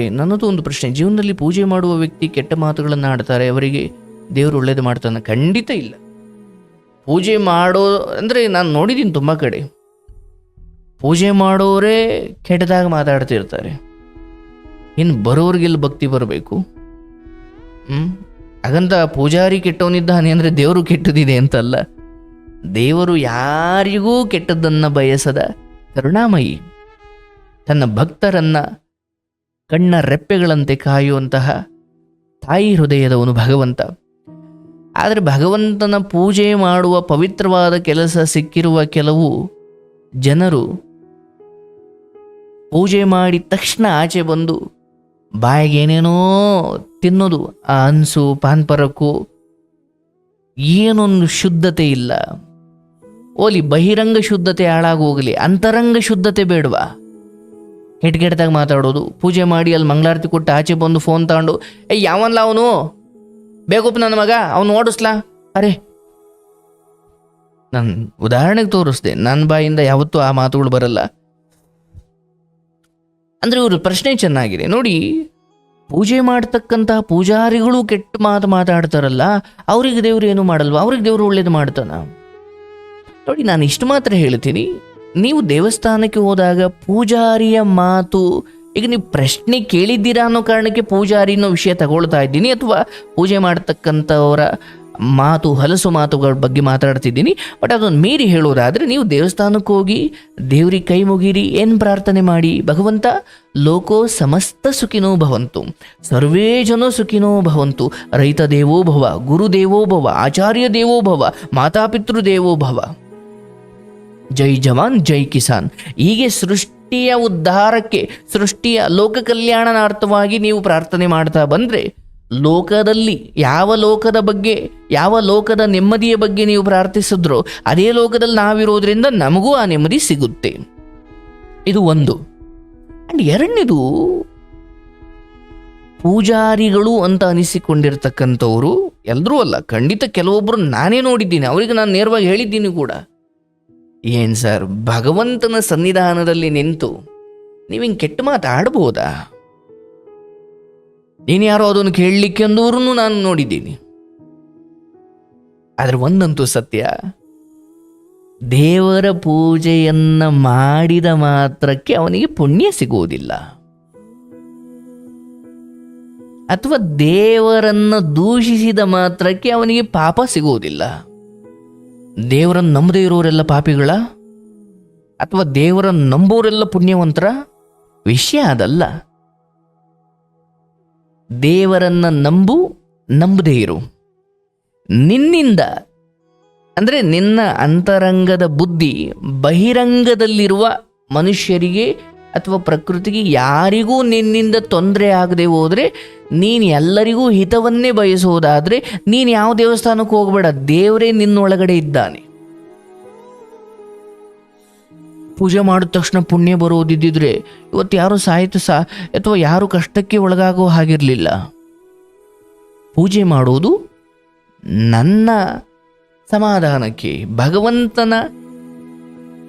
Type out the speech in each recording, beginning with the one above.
ನನ್ನದು ಒಂದು ಪ್ರಶ್ನೆ. ಜೀವನದಲ್ಲಿ ಪೂಜೆ ಮಾಡುವ ವ್ಯಕ್ತಿ ಕೆಟ್ಟ ಮಾತುಗಳನ್ನು ಆಡ್ತಾರೆ, ಅವರಿಗೆ ದೇವರು ಒಳ್ಳೇದು ಮಾಡ್ತಾನೆ ಖಂಡಿತ ಇಲ್ಲ. ಪೂಜೆ ಮಾಡೋ, ಅಂದರೆ ನಾನು ನೋಡಿದ್ದೀನಿ ತುಂಬ ಕಡೆ. ಪೂಜೆ ಮಾಡೋರೇ ಕೆಟ್ಟದಾಗ ಮಾತಾಡ್ತಿರ್ತಾರೆ ಇನ್ನು ಬರೋರಿಗೆಲ್ಲ ಭಕ್ತಿ ಬರಬೇಕು? ಹ್ಞೂ ಹಾಗಂತ ಪೂಜಾರಿ ಕೆಟ್ಟವನಿದ್ದಾನೆ ಅಂದರೆ ದೇವರು ಕೆಟ್ಟದಿದೆ ಅಂತಲ್ಲ. ದೇವರು ಯಾರಿಗೂ ಕೆಟ್ಟದ್ದನ್ನು ಬಯಸದ ಕರುಣಾಮಯಿ. ತನ್ನ ಭಕ್ತರನ್ನ ಕಣ್ಣ ರೆಪ್ಪೆಗಳಂತೆ ಕಾಯುವಂತಹ ತಾಯಿ ಹೃದಯದವನು ಭಗವಂತ. ಆದರೆ ಭಗವಂತನ ಪೂಜೆ ಮಾಡುವ ಪವಿತ್ರವಾದ ಕೆಲಸ ಸಿಕ್ಕಿರುವ ಕೆಲವು ಜನರು ಪೂಜೆ ಮಾಡಿದ ತಕ್ಷಣ ಆಚೆ ಬಂದು ಬಾಯಿಗೆ ಏನೇನೋ ತಿನ್ನೋದು, ಆ ಅನ್ಸು ಪಾನ್ಪರಕ್ಕೂ ಏನೊಂದು ಶುದ್ಧತೆ ಇಲ್ಲ. ಓಲಿ ಬಹಿರಂಗ ಶುದ್ಧತೆ ಹಾಳಾಗೋಗಲಿ, ಅಂತರಂಗ ಶುದ್ಧತೆ ಬೇಡವಾ? ಕೆಟ್ಟ ಕೆಟ್ಟದಾಗ ಮಾತಾಡೋದು. ಪೂಜೆ ಮಾಡಿ ಅಲ್ಲಿ ಮಂಗಳಾರತಿ ಕೊಟ್ಟು ಆಚೆ ಬಂದು ಫೋನ್ ತಗೊಂಡು, ಏಯ್, ಯಾವನ್ಲ ಅವನು? ಬೇಕಪ್ಪ ನನ್ನ ಮಗ, ಅವನು ಓಡಿಸ್ಲಾ? ಅರೆ, ನಾನು ಉದಾಹರಣೆಗೆ ತೋರಿಸ್ದೆ. ನನ್ನ ಬಾಯಿಂದ ಯಾವತ್ತೂ ಆ ಮಾತುಗಳು ಬರಲ್ಲ. ಅಂದ್ರೆ ಇವರು ಪ್ರಶ್ನೆ ಚೆನ್ನಾಗಿದೆ. ನೋಡಿ, ಪೂಜೆ ಮಾಡ್ತಕ್ಕಂತಹ ಪೂಜಾರಿಗಳು ಕೆಟ್ಟ ಮಾತು ಮಾತಾಡ್ತಾರಲ್ಲ, ಅವ್ರಿಗೆ ದೇವ್ರು ಏನು ಮಾಡಲ್ವಾ? ಅವ್ರಿಗೆ ದೇವ್ರು ಒಳ್ಳೇದು ಮಾಡ್ತಾನ? ನೋಡಿ, ನಾನು ಇಷ್ಟು ಮಾತ್ರ ಹೇಳ್ತೀನಿ. ನೀವು ದೇವಸ್ಥಾನಕ್ಕೆ ಹೋದಾಗ ಪೂಜಾರಿಯ ಮಾತು, ಈಗ ನೀವು ಪ್ರಶ್ನೆ ಕೇಳಿದ್ದೀರಾ ಅನ್ನೋ ಕಾರಣಕ್ಕೆ ಪೂಜಾರಿ ಅನ್ನೋ ವಿಷಯ ತಗೊಳ್ತಾ ಇದ್ದೀನಿ ಅಥವಾ ಪೂಜೆ ಮಾಡ್ತಕ್ಕಂಥವರ ಮಾತು, ಹಲಸು ಮಾತುಗಳ ಬಗ್ಗೆ ಮಾತಾಡ್ತಿದ್ದೀನಿ. ಬಟ್ ಅದೊಂದು ಮೀರಿ ಹೇಳೋದಾದರೆ ನೀವು ದೇವಸ್ಥಾನಕ್ಕೆ ಹೋಗಿ ದೇವ್ರಿಗೆ ಕೈ ಮುಗಿರಿ, ಏನು ಪ್ರಾರ್ಥನೆ ಮಾಡಿ? ಭಗವಂತ, ಲೋಕೋ ಸಮಸ್ತ ಸುಖಿನೋ ಭವಂತು. ಸರ್ವೇ ಜನೋ ಸುಖಿನೋ ಭವಂತು. ರೈತ ದೇವೋ ಭವ, ಗುರು ದೇವೋ ಭವ, ಆಚಾರ್ಯ ದೇವೋ ಭವ, ಮಾತಾಪಿತೃ ದೇವೋ ಭವ. ಜೈ ಜವಾನ್, ಜೈ ಕಿಸಾನ್. ಹೀಗೆ ಸೃಷ್ಟಿಯ ಉದ್ಧಾರಕ್ಕೆ, ಸೃಷ್ಟಿಯ ಲೋಕ ಕಲ್ಯಾಣನಾರ್ಥವಾಗಿ ನೀವು ಪ್ರಾರ್ಥನೆ ಮಾಡ್ತಾ ಬಂದರೆ, ಲೋಕದಲ್ಲಿ ಯಾವ ಲೋಕದ ಬಗ್ಗೆ, ಯಾವ ಲೋಕದ ನೆಮ್ಮದಿಯ ಬಗ್ಗೆ ನೀವು ಪ್ರಾರ್ಥಿಸಿದ್ರೋ, ಅದೇ ಲೋಕದಲ್ಲಿ ನಾವಿರೋದ್ರಿಂದ ನಮಗೂ ಆ ನೆಮ್ಮದಿ ಸಿಗುತ್ತೆ. ಇದು ಒಂದು. ಅಂಡ್ ಎರಡನೇದು, ಪೂಜಾರಿಗಳು ಅಂತ ಅನಿಸಿಕೊಂಡಿರ್ತಕ್ಕಂಥವ್ರು ಎಲ್ಲರೂ ಅಲ್ಲ, ಖಂಡಿತ ಕೆಲವೊಬ್ಬರು ನಾನೇ ನೋಡಿದ್ದೀನಿ, ಅವರಿಗೆ ನಾನು ನೇರವಾಗಿ ಹೇಳಿದ್ದೀನಿ ಕೂಡ. ಏನ್ ಸರ್? ಭಗವಂತನ ಸನ್ನಿಧಾನದಲ್ಲಿ ನಿಂತು ನೀವು ಹಿಂಗೆ ಕೆಟ್ಟ ಮಾತಾಡ್ಬೋದಾ ನೀನು ಯಾರೋ ಅದನ್ನು ಕೇಳಲಿಕ್ಕೆ ಅಂದವ್ರೂ ನಾನು ನೋಡಿದ್ದೀನಿ. ಆದರೆ ಒಂದಂತೂ ಸತ್ಯ, ದೇವರ ಪೂಜೆಯನ್ನ ಮಾಡಿದ ಮಾತ್ರಕ್ಕೆ ಅವನಿಗೆ ಪುಣ್ಯ ಸಿಗುವುದಿಲ್ಲ. ಅಥವಾ ದೇವರನ್ನ ದೂಷಿಸಿದ ಮಾತ್ರಕ್ಕೆ ಅವನಿಗೆ ಪಾಪ ಸಿಗುವುದಿಲ್ಲ. ದೇವರನ್ನು ನಂಬದೇ ಇರೋರೆಲ್ಲ ಪಾಪಿಗಳ? ಅಥವಾ ದೇವರನ್ನು ನಂಬೋರೆಲ್ಲ ಪುಣ್ಯವಂತರ? ವಿಷಯ ಅದಲ್ಲ. ದೇವರನ್ನ ನಂಬು, ನಂಬದೇ ಇರು. ನಿನ್ನಿಂದ, ಅಂದರೆ ನಿನ್ನ ಅಂತರಂಗದ ಬುದ್ಧಿ, ಬಹಿರಂಗದಲ್ಲಿರುವ ಮನುಷ್ಯರಿಗೆ ಅಥವಾ ಪ್ರಕೃತಿಗೆ ಯಾರಿಗೂ ನಿನ್ನಿಂದ ತೊಂದರೆ ಆಗದೆ ಹೋದರೆ ನೀನು ಎಲ್ಲರಿಗೂ ಹಿತವನ್ನೇ ಬಯಸುವುದಾದರೆ ನೀನು ಯಾವ ದೇವಸ್ಥಾನಕ್ಕೆ ಹೋಗಬೇಡ, ದೇವರೇ ನಿನ್ನೊಳಗಡೆ ಇದ್ದಾನೆ. ಪೂಜೆ ಮಾಡಿದ ತಕ್ಷಣ ಪುಣ್ಯ ಬರೋದಿದ್ದಿದ್ರೆ ಇವತ್ತು ಯಾರು ಸಾಯಿತು ಸಾ, ಅಥವಾ ಯಾರು ಕಷ್ಟಕ್ಕೆ ಒಳಗಾಗೋ ಹಾಗಿರಲಿಲ್ಲ. ಪೂಜೆ ಮಾಡುವುದು ನನ್ನ ಸಮಾಧಾನಕ್ಕೆ, ಭಗವಂತನ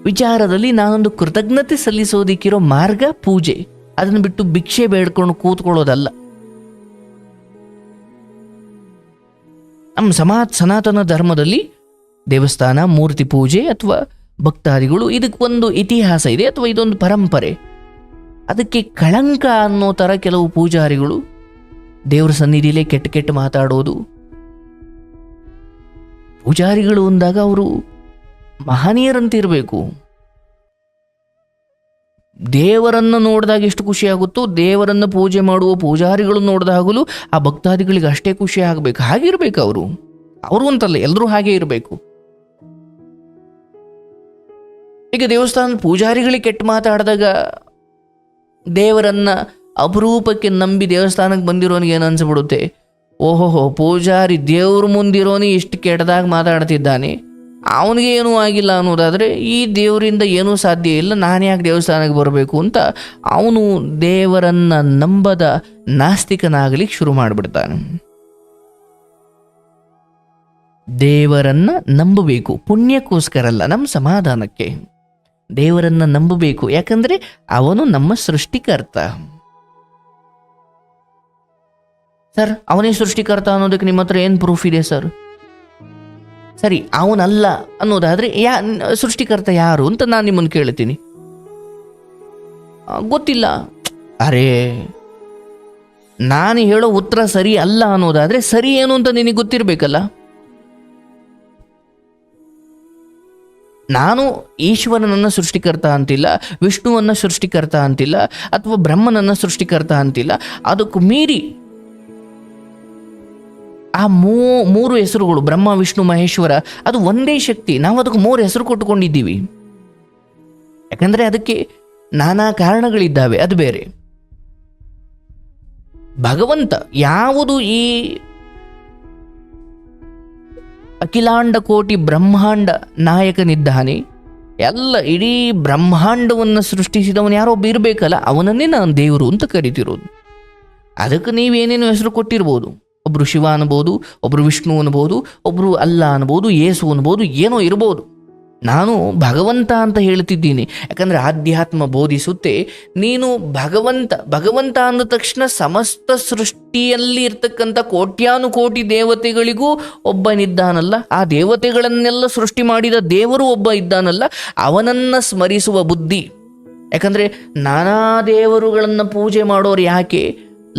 ವಿಚಾರದಲ್ಲಿ ನಾನೊಂದು ಕೃತಜ್ಞತೆ ಸಲ್ಲಿಸೋದಿಕ್ಕಿರೋ ಮಾರ್ಗ ಪೂಜೆ. ಅದನ್ನು ಬಿಟ್ಟು ಭಿಕ್ಷೆ ಬೇಡ್ಕೊಂಡು ಕೂತ್ಕೊಳ್ಳೋದಲ್ಲ. ನಮ್ಮ ಸಮಾ ಸನಾತನ ಧರ್ಮದಲ್ಲಿ ದೇವಸ್ಥಾನ, ಮೂರ್ತಿ ಪೂಜೆ ಅಥವಾ ಭಕ್ತಾದಿಗಳು ಇದಕ್ಕೆ ಒಂದು ಇತಿಹಾಸ ಇದೆ ಅಥವಾ ಇದೊಂದು ಪರಂಪರೆ. ಅದಕ್ಕೆ ಕಳಂಕ ಅನ್ನೋ ಥರ ಕೆಲವು ಪೂಜಾರಿಗಳು ದೇವರ ಸನ್ನಿಧಿಲೇ ಕೆಟ್ಟ ಕೆಟ್ಟ ಮಾತಾಡೋದು. ಪೂಜಾರಿಗಳು ಅಂದಾಗ ಅವರು ಮಹನೀಯರಂತಿರಬೇಕು. ದೇವರನ್ನು ನೋಡಿದಾಗ ಎಷ್ಟು ಖುಷಿಯಾಗುತ್ತೋ, ದೇವರನ್ನು ಪೂಜೆ ಮಾಡುವ ಪೂಜಾರಿಗಳು ನೋಡಿದಾಗಲೂ ಆ ಭಕ್ತಾದಿಗಳಿಗೆ ಅಷ್ಟೇ ಖುಷಿ ಆಗಬೇಕು. ಹಾಗಿರಬೇಕು ಅವರು. ಅವರು ಅಂತಲ್ಲ ಎಲ್ಲರೂ ಹಾಗೆ ಇರಬೇಕು. ಈಗ ದೇವಸ್ಥಾನದ ಪೂಜಾರಿಗಳಿಗೆ ಕೆಟ್ಟ ಮಾತಾಡಿದಾಗ ದೇವರನ್ನ ಅಪರೂಪಕ್ಕೆ ನಂಬಿ ದೇವಸ್ಥಾನಕ್ಕೆ ಬಂದಿರೋನಿಗೆ ಏನು ಅನಿಸ್ಬಿಡುತ್ತೆ? ಓಹೋಹೋ, ಪೂಜಾರಿ ದೇವ್ರ ಮುಂದಿರೋನಿ ಇಷ್ಟು ಕೆಟ್ಟದಾಗ ಮಾತಾಡ್ತಿದ್ದಾನೆ. ಅವನಿಗೆ ಏನೂ ಆಗಿಲ್ಲ ಅನ್ನೋದಾದರೆ ಈ ದೇವರಿಂದ ಏನೂ ಸಾಧ್ಯ ಇಲ್ಲ, ನಾನು ಯಾಕೆ ದೇವಸ್ಥಾನಕ್ಕೆ ಬರಬೇಕು ಅಂತ ಅವನು ದೇವರನ್ನು ನಂಬದ ನಾಸ್ತಿಕನಾಗಲಿಕ್ಕೆ ಶುರು ಮಾಡಿಬಿಡ್ತಾನೆ. ದೇವರನ್ನು ನಂಬಬೇಕು, ಪುಣ್ಯಕ್ಕೋಸ್ಕರ ಅಲ್ಲ, ನಮ್ಮ ಸಮಾಧಾನಕ್ಕೆ. ದೇವರನ್ನು ನಂಬಬೇಕು, ಯಾಕಂದರೆ ಅವನು ನಮ್ಮ ಸೃಷ್ಟಿಕರ್ತ. ಸರ್, ಅವನೇ ಸೃಷ್ಟಿಕರ್ತ ಅನ್ನೋದಕ್ಕೆ ನಿಮ್ಮ ಹತ್ರ ಏನು ಪ್ರೂಫ್ ಇದೆ ಸರ್? ಸರಿ, ಅವನಲ್ಲ ಅನ್ನೋದಾದರೆ ಯಾ, ಸೃಷ್ಟಿಕರ್ತ ಯಾರು ಅಂತ ನಾನು ನಿಮ್ಮನ್ನು ಕೇಳ್ತೀನಿ. ಗೊತ್ತಿಲ್ಲ. ಅರೇ, ನಾನು ಹೇಳೋ ಉತ್ತರ ಸರಿ ಅಲ್ಲ ಅನ್ನೋದಾದರೆ ಸರಿ ಏನು ಅಂತ ನಿನಗೆ ಗೊತ್ತಿರಬೇಕಲ್ಲ? ನಾನು ಈಶ್ವರನನ್ನು ಸೃಷ್ಟಿಕರ್ತ ಅಂತಿಲ್ಲ, ವಿಷ್ಣುವನ್ನು ಸೃಷ್ಟಿಕರ್ತ ಅಂತಿಲ್ಲ, ಅಥವಾ ಬ್ರಹ್ಮನನ್ನು ಸೃಷ್ಟಿಕರ್ತ ಅಂತಿಲ್ಲ, ಅದಕ್ಕೂ ಮೀರಿ ಆ ಮೂ, ಮೂರು ಹೆಸರುಗಳು, ಬ್ರಹ್ಮ, ವಿಷ್ಣು, ಮಹೇಶ್ವರ, ಅದು ಒಂದೇ ಶಕ್ತಿ. ನಾವು ಅದಕ್ಕೆ ಮೂರು ಹೆಸರು ಕೊಟ್ಟುಕೊಂಡಿದ್ದೀವಿ. ಯಾಕಂದರೆ ಅದಕ್ಕೆ ನಾನಾ ಕಾರಣಗಳಿದ್ದಾವೆ, ಅದು ಬೇರೆ. ಭಗವಂತ ಯಾವುದು ಈ ಅಖಿಲಾಂಡ ಕೋಟಿ ಬ್ರಹ್ಮಾಂಡ ನಾಯಕನಿದ್ದಾನೆ. ಎಲ್ಲ ಇಡೀ ಬ್ರಹ್ಮಾಂಡವನ್ನು ಸೃಷ್ಟಿಸಿದವನು ಯಾರೋ ಒಬ್ಬ ಇರಬೇಕಲ್ಲ, ಅವನನ್ನೇ ನಾನು ದೇವರು ಅಂತ ಕರಿತಿರೋದು. ಅದಕ್ಕೆ ನೀವೇನೇನು ಹೆಸರು ಕೊಟ್ಟಿರ್ಬೋದು. ಒಬ್ರು ಶಿವ ಅನ್ಬೋದು ಒಬ್ಬರು ವಿಷ್ಣು ಅನ್ಬೋದು ಒಬ್ಬರು ಅಲ್ಲ ಅನ್ಬೋದು ಯೇಸು ಅನ್ಬೋದು, ಏನೋ ಇರ್ಬೋದು. ನಾನು ಭಗವಂತ ಅಂತ ಹೇಳ್ತಿದ್ದೀನಿ. ಯಾಕಂದರೆ ಆಧ್ಯಾತ್ಮ ಬೋಧಿಸುತ್ತೆ. ನೀನು ಭಗವಂತ ಭಗವಂತ ಅಂದ ತಕ್ಷಣ ಸಮಸ್ತ ಸೃಷ್ಟಿಯಲ್ಲಿ ಇರ್ತಕ್ಕಂಥ ಕೋಟ್ಯಾನುಕೋಟಿ ದೇವತೆಗಳಿಗೂ ಒಬ್ಬನಿದ್ದಾನಲ್ಲ ಆ ದೇವತೆಗಳನ್ನೆಲ್ಲ ಸೃಷ್ಟಿ ಮಾಡಿದ ದೇವರು ಒಬ್ಬ ಇದ್ದಾನಲ್ಲ. ಅವನನ್ನು ಸ್ಮರಿಸುವ ಬುದ್ಧಿ. ಯಾಕಂದರೆ ನಾನಾ ದೇವರುಗಳನ್ನು ಪೂಜೆ ಮಾಡೋರು ಯಾಕೆ?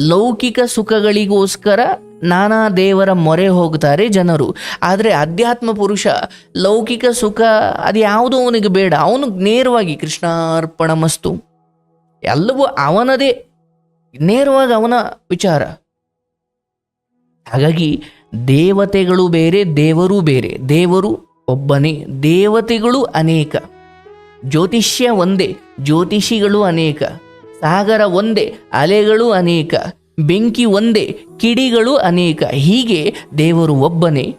ಲೌಕಿಕ ಸುಖಗಳಿಗೋಸ್ಕರ ನಾನಾ ದೇವರ ಮೊರೆ ಹೋಗ್ತಾರೆ ಜನರು. ಆದರೆ ಅಧ್ಯಾತ್ಮ ಪುರುಷ ಲೌಕಿಕ ಸುಖ ಅದು ಯಾವುದೋ ಅವನಿಗೆ ಬೇಡ. ಅವನು ನೇರವಾಗಿ ಕೃಷ್ಣಾರ್ಪಣ ಮಸ್ತು. ಎಲ್ಲವೂ ಅವನದೇ. ನೇರವಾಗಿ ಅವನ ವಿಚಾರ. ಹಾಗಾಗಿ ದೇವತೆಗಳು ಬೇರೆ, ದೇವರು ಬೇರೆ. ದೇವರು ಒಬ್ಬನೇ, ದೇವತೆಗಳು ಅನೇಕ. ಜ್ಯೋತಿಷ್ಯ ಒಂದೇ, ಜ್ಯೋತಿಷಿಗಳು ಅನೇಕ. ಸಾಗರ ಒಂದೇ, ಅಲೆಗಳು ಅನೇಕ. ಬೆಂಕಿ ಒಂದೇ, ಕಿಡಿಗಳು ಅನೇಕ. ಹೀಗೆ ದೇವರು ಒಬ್ಬನೇ.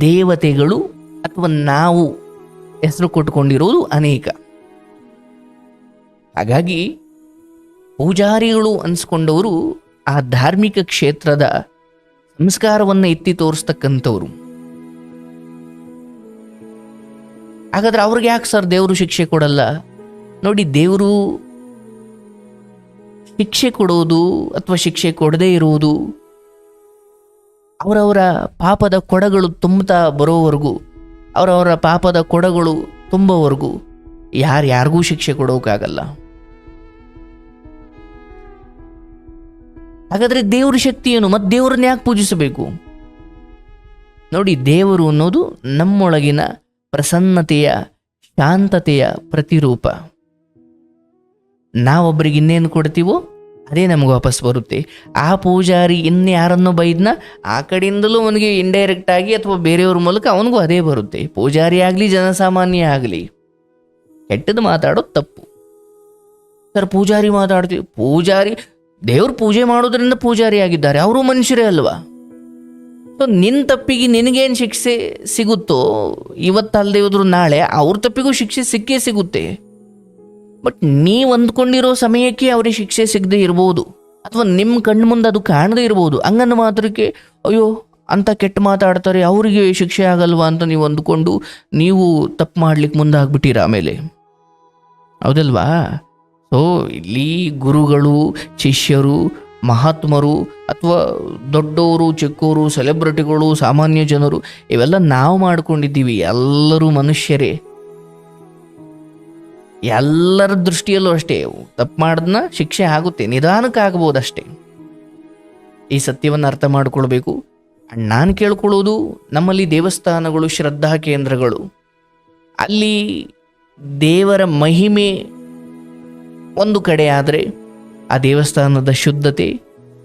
ದೇವತೆಗಳು ಅಥವಾ ನಾವು ಹೆಸರು ಕೊಟ್ಟುಕೊಂಡಿರುವುದು ಅನೇಕ. ಹಾಗಾಗಿ ಪೂಜಾರಿಗಳು ಅನ್ಸ್ಕೊಂಡವರು ಆ ಧಾರ್ಮಿಕ ಕ್ಷೇತ್ರದ ಸಂಸ್ಕಾರವನ್ನು ಎತ್ತಿ ತೋರಿಸ್ತಕ್ಕಂಥವ್ರು. ಹಾಗಾದ್ರೆ ಅವ್ರಿಗೆ ಯಾಕೆ ಸರ್ ದೇವರು ಶಿಕ್ಷೆ ಕೊಡಲ್ಲ? ನೋಡಿ ದೇವರು ಶಿಕ್ಷೆ ಕೊಡೋದು ಅಥವಾ ಶಿಕ್ಷೆ ಕೊಡದೇ ಇರುವುದು? ಅವರವರ ಪಾಪದ ಕೊಡಗಳು ತುಂಬುತ್ತಾ ಬರೋವರೆಗೂ, ಅವರವರ ಪಾಪದ ಕೊಡಗಳು ತುಂಬೋವರೆಗೂ ಯಾರ್ಯಾರಿಗೂ ಶಿಕ್ಷೆ ಕೊಡೋಕ್ಕಾಗಲ್ಲ ಹಾಗಾದ್ರೆ ದೇವರ ಶಕ್ತಿಯನ್ನು ಮತ್ತು ದೇವರನ್ನ ದೇವ್ರನ್ನ ಯಾಕೆ ಪೂಜಿಸಬೇಕು? ನೋಡಿ, ದೇವರು ಅನ್ನೋದು ನಮ್ಮೊಳಗಿನ ಪ್ರಸನ್ನತೆಯ, ಶಾಂತತೆಯ ಪ್ರತಿರೂಪ. ನಾವೊಬ್ಬರಿಗೆ ಇನ್ನೇನು ಕೊಡ್ತೀವೋ ಅದೇ ನಮಗೆ ವಾಪಸ್ ಬರುತ್ತೆ. ಆ ಪೂಜಾರಿ ಇನ್ಯಾರನ್ನೋ ಬೈದ್ನ ಆ ಕಡೆಯಿಂದಲೂ ಅವನಿಗೆ ಇಂಡೈರೆಕ್ಟ್ ಆಗಿ ಅಥವಾ ಬೇರೆಯವ್ರ ಮೂಲಕ ಅವನಿಗೂ ಅದೇ ಬರುತ್ತೆ. ಪೂಜಾರಿ ಆಗಲಿ, ಜನಸಾಮಾನ್ಯ ಆಗಲಿ. ಕೆಟ್ಟದ್ದು ಮಾತಾಡೋದು ತಪ್ಪು. ಸರ್, ಪೂಜಾರಿ ಮಾತಾಡ್ತೀವಿ. ಪೂಜಾರಿ, ದೇವ್ರ ಪೂಜೆ ಮಾಡೋದ್ರಿಂದ ಪೂಜಾರಿ ಆಗಿದ್ದಾರೆ. ಅವರು ಮನುಷ್ಯರೇ ಅಲ್ವಾ? ಸೊ ನಿನ್ನ ತಪ್ಪಿಗೆ ನಿನಗೇನು ಶಿಕ್ಷೆ ಸಿಗುತ್ತೋ ಇವತ್ತಲ್ಲದೆ ಹೋದ್ರು ನಾಳೆ ಅವ್ರ ತಪ್ಪಿಗೂ ಶಿಕ್ಷೆ ಸಿಕ್ಕೇ ಸಿಗುತ್ತೆ. ಬಟ್ ನೀವು ಅಂದ್ಕೊಂಡಿರೋ ಸಮಯಕ್ಕೆ ಅವರಿಗೆ ಶಿಕ್ಷೆ ಸಿಗದೆ ಇರ್ಬೋದು. ಅಥವಾ ನಿಮ್ಮ ಕಣ್ಣು ಮುಂದೆ ಅದು ಕಾಣದೇ ಇರ್ಬೋದು. ಹಂಗನ್ನು ಮಾತ್ರಕ್ಕೆ, ಅಯ್ಯೋ, ಅಂತ ಕೆಟ್ಟ ಮಾತಾಡ್ತಾರೆ, ಅವರಿಗೆ ಶಿಕ್ಷೆ ಆಗಲ್ವಾ ಅಂತ ನೀವು ಅಂದ್ಕೊಂಡು ನೀವು ತಪ್ಪು ಮಾಡ್ಲಿಕ್ಕೆ ಮುಂದಾಗ್ಬಿಟ್ಟಿರ ಆಮೇಲೆ. ಹೌದಲ್ವಾ? ಸೊ ಇಲ್ಲಿ ಗುರುಗಳು, ಶಿಷ್ಯರು, ಮಹಾತ್ಮರು ಅಥವಾ ದೊಡ್ಡವರು ಚಿಕ್ಕವರು ಸೆಲೆಬ್ರಿಟಿಗಳು ಸಾಮಾನ್ಯ ಜನರು, ಇವೆಲ್ಲ ನಾವು ಮಾಡ್ಕೊಂಡಿದ್ದೀವಿ. ಎಲ್ಲರೂ ಮನುಷ್ಯರೇ. ಎಲ್ಲರ ದೃಷ್ಟಿಯಲ್ಲೂ ಅಷ್ಟೇ, ತಪ್ಪು ಮಾಡಿದ್ನ ಶಿಕ್ಷೆ ಆಗುತ್ತೆ, ನಿಧಾನಕ್ಕೆ ಆಗ್ಬೋದಷ್ಟೇ. ಈ ಸತ್ಯವನ್ನು ಅರ್ಥ ಮಾಡಿಕೊಳ್ಬೇಕು. ನಾನು ಕೇಳ್ಕೊಳ್ಳೋದು ನಮ್ಮಲ್ಲಿ ದೇವಸ್ಥಾನಗಳು, ಶ್ರದ್ಧಾ ಕೇಂದ್ರಗಳು. ಅಲ್ಲಿ ದೇವರ ಮಹಿಮೆ ಒಂದು ಕಡೆ ಆದರೆ ಆ ದೇವಸ್ಥಾನದ ಶುದ್ಧತೆ,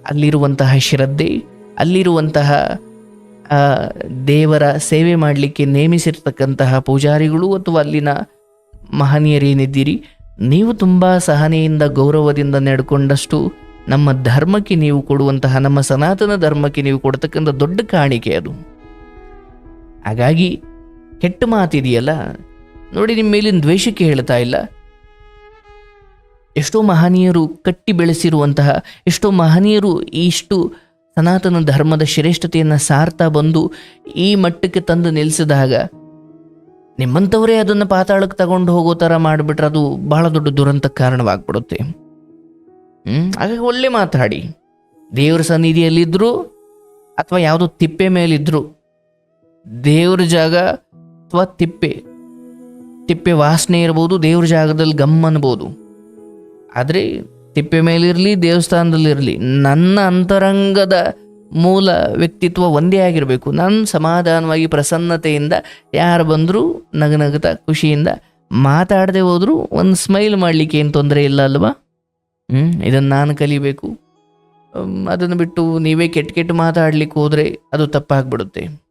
ಅಲ್ಲಿರುವಂತಹ ಶ್ರದ್ಧೆ, ಅಲ್ಲಿರುವಂತಹ ದೇವರ ಸೇವೆ ಮಾಡಲಿಕ್ಕೆ ನೇಮಿಸಿರ್ತಕ್ಕಂತಹ ಪೂಜಾರಿಗಳು ಅಥವಾ ಅಲ್ಲಿನ ಮಹನೀಯರೇನಿದ್ದೀರಿ ನೀವು ತುಂಬ ಸಹನೆಯಿಂದ ಗೌರವದಿಂದ ನಡ್ಕೊಂಡಷ್ಟು ನಮ್ಮ ಧರ್ಮಕ್ಕೆ ನೀವು ಕೊಡುವಂತಹ, ನಮ್ಮ ಸನಾತನ ಧರ್ಮಕ್ಕೆ ನೀವು ಕೊಡ್ತಕ್ಕಂಥ ದೊಡ್ಡ ಕಾಣಿಕೆ ಅದು. ಹಾಗಾಗಿ ಕೆಟ್ಟ ಮಾತಿದೆಯಲ್ಲ? ನೋಡಿ ನಿಮ್ಮ ಮೇಲಿನ ದ್ವೇಷಕ್ಕೆ ಹೇಳ್ತಾ ಇಲ್ಲ. ಎಷ್ಟೋ ಮಹನೀಯರು ಕಟ್ಟಿ ಬೆಳೆಸಿರುವಂತಹ, ಎಷ್ಟೋ ಮಹನೀಯರು ಇಷ್ಟು ಸನಾತನ ಧರ್ಮದ ಶ್ರೇಷ್ಠತೆಯನ್ನು ಸಾರ್ತಾ ಬಂದು ಈ ಮಟ್ಟಕ್ಕೆ ತಂದು ನಿಲ್ಲಿಸಿದಾಗ ನಿಮ್ಮಂಥವರೇ ಅದನ್ನು ಪಾತಾಳಕ್ಕೆ ತಗೊಂಡು ಹೋಗೋ ಥರ ಮಾಡಿಬಿಟ್ರೆ ಅದು ಬಹಳ ದೊಡ್ಡ ದುರಂತಕ್ಕೆ ಕಾರಣವಾಗ್ಬಿಡುತ್ತೆ. ಹ್ಞೂ ಹಾಗಾಗಿ ಒಳ್ಳೆ ಮಾತಾಡಿ. ದೇವ್ರ ಸನ್ನಿಧಿಯಲ್ಲಿದ್ದರು ಅಥವಾ ಯಾವುದೋ ತಿಪ್ಪೆ ಮೇಲಿದ್ದರು ದೇವ್ರ ಜಾಗ ಅಥವಾ ತಿಪ್ಪೆ ತಿಪ್ಪೆ ವಾಸನೆ ಇರ್ಬೋದು, ದೇವ್ರ ಜಾಗದಲ್ಲಿ ಗಮ್ ಅನ್ಬೋದು. ಆದರೆ ತಿಪ್ಪೆ ಮೇಲಿರಲಿ, ದೇವಸ್ಥಾನದಲ್ಲಿರಲಿ, ನನ್ನ ಅಂತರಂಗದ ಮೂಲ ವ್ಯಕ್ತಿತ್ವ ಒಂದೇ ಆಗಿರಬೇಕು. ನಾನು ಸಮಾಧಾನವಾಗಿ ಪ್ರಸನ್ನತೆಯಿಂದ ಯಾರು ಬಂದರೂ ನಗನಗತ ಖುಷಿಯಿಂದ ಮಾತಾಡದೆ ಹೋದರೂ ಒಂದು ಸ್ಮೈಲ್ ಮಾಡಲಿಕ್ಕೆ ಏನು ತೊಂದರೆ ಇಲ್ಲ ಅಲ್ವಾ? ಹ್ಞೂ ಇದನ್ನು ನಾನು ಕಲಿಬೇಕು. ಅದನ್ನು ಬಿಟ್ಟು ನೀವೇ ಕೆಟ್ಟ ಕೆಟ್ಟ ಮಾತಾಡಲಿಕ್ಕೆ ಹೋದರೆ ಅದು ತಪ್ಪಾಗ್ಬಿಡುತ್ತೆ.